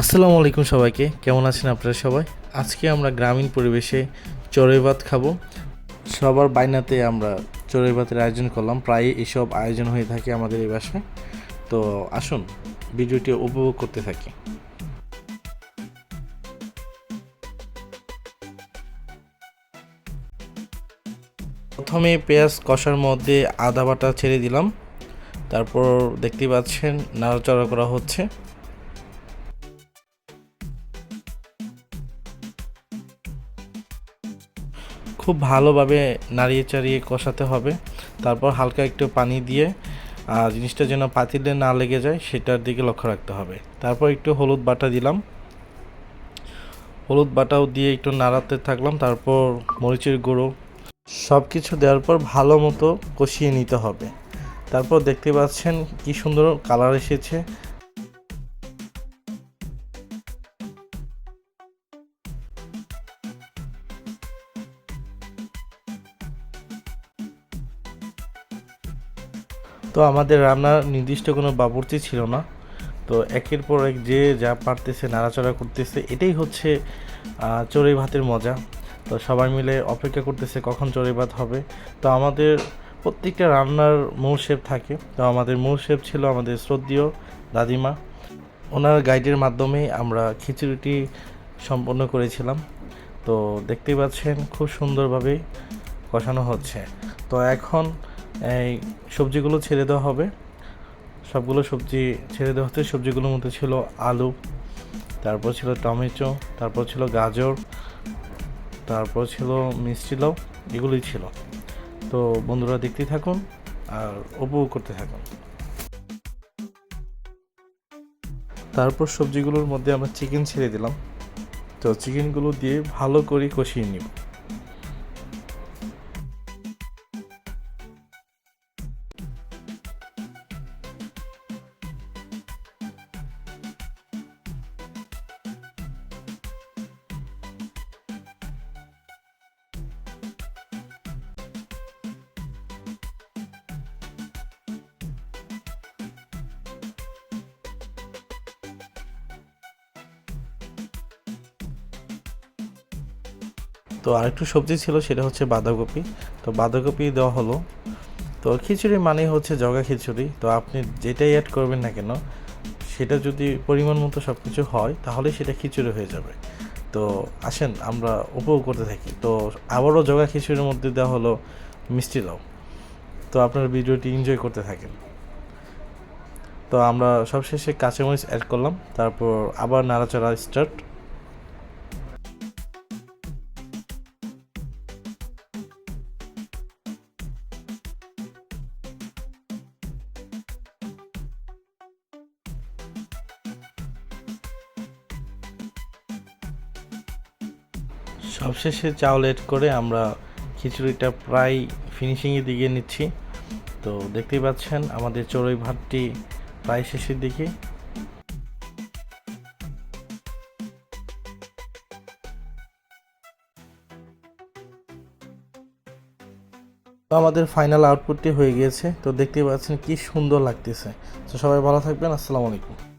আসসালামু আলাইকুম সবাইকে। কেমন আছেন আপনারা সবাই? আজকে আমরা গ্রামীণ পরিবেশে চড়ুই ভাত খাব। সবার বাইনাতে আমরা চড়ুই ভাতের আয়োজন করলাম। প্রায় এসব আয়োজন হয়ে থাকে আমাদের এই বাসায়। তো আসুন, ভিডিওটি উপভোগ করতে থাকি। প্রথমে পেঁয়াজ কষার মধ্যে আদা বাটা ছেড়ে দিলাম। তারপর দেখতে পাচ্ছেন, নাড়াচাড়া করা হচ্ছে। খুব ভালোভাবে নাড়িয়ে চাড়িয়ে কষাতে হবে। তারপর হালকা একটু পানি দিয়ে জিনিসটা যেন পাতিলে না লেগে যায়, সেটার দিকে লক্ষ্য রাখতে হবে। তারপর একটু হলুদ বাটা দিলাম। হলুদ বাটাও দিয়ে একটু নাড়াতে থাকলাম, তারপর মরিচের গুঁড়ো। সব কিছু দেওয়ার পর ভালো মতো কষিয়ে নিতে হবে। তারপর দেখতে পাচ্ছেন কি সুন্দর কালার এসেছে। তো আমাদের রান্নার নির্দিষ্ট কোনো বাবুর্চি ছিল না। তো একের পর এক যে যা পারতেছে, নাড়াচাড়া করতেছে, এটাই হচ্ছে চড়ুই ভাতের মজা। তো সবাই মিলে অপেক্ষা করতেছে কখন চড়ুই ভাত হবে। তো আমাদের প্রত্যেকটা রান্নার মূল শেপ থাকে। তো আমাদের মূল শেপ ছিল আমাদের শ্রদ্ধীয় দাদিমা। ওনার গাইডের মাধ্যমে আমরা খিচুড়িটি সম্পন্ন করেছিলাম। তো দেখতেই পাচ্ছেন, খুব সুন্দরভাবে কষানো হচ্ছে। তো এখন এই সবজিগুলো ছেড়ে দেওয়া হবে। সবগুলো সবজি ছেড়ে দেওয়া হচ্ছে সবজিগুলোর মধ্যে ছিল আলু, তারপর ছিল টমেটো, তারপর ছিল গাজর, তারপর ছিল মিষ্টি লাউ, এগুলোই ছিল। তো বন্ধুরা দেখতেই থাকুন আর উপভোগ করতে থাকুন। তারপর সবজিগুলোর মধ্যে আমরা চিকেন ছেড়ে দিলাম। তো চিকেনগুলো দিয়ে ভালো করে কষিয়ে নিব। তো আরেকটু সবজি ছিল, সেটা হচ্ছে বাঁধাকপি। তো বাঁধাকপি দেওয়া হলো। তো খিচুড়ি মানে হচ্ছে জগা খিচুড়ি। তো আপনি যেটাই অ্যাড করবেন না কেন, সেটা যদি পরিমাণ মতো সব কিছু হয়, তাহলে সেটা খিচুড়ি হয়ে যাবে। তো আসেন, আমরা উপভোগ করতে থাকি। তো আবারও জগা খিচুড়ির মধ্যে দেওয়া হলো মিষ্টি লাউ। তো আপনার ভিডিওটি এনজয় করতে থাকেন। তো আমরা সবশেষে কাঁচামরিচ অ্যাড করলাম। তারপর আবার নাড়াচাড়া স্টার্ট সবশেষে চাউল এড করে আমরা খিচুড়িটা প্রায় ফিনিশিংয়ের দিকে নিচ্ছি। তো দেখতেই পাচ্ছেন, আমাদের চড়ুই ভাতটি প্রায় শেষের দিকে। তো আমাদের ফাইনাল আউটপুটটি হয়ে গিয়েছে। তো দেখতেই পাচ্ছেন কি সুন্দর লাগতেছে। তো সবাই ভালো থাকবেন, আসসালামু আলাইকুম।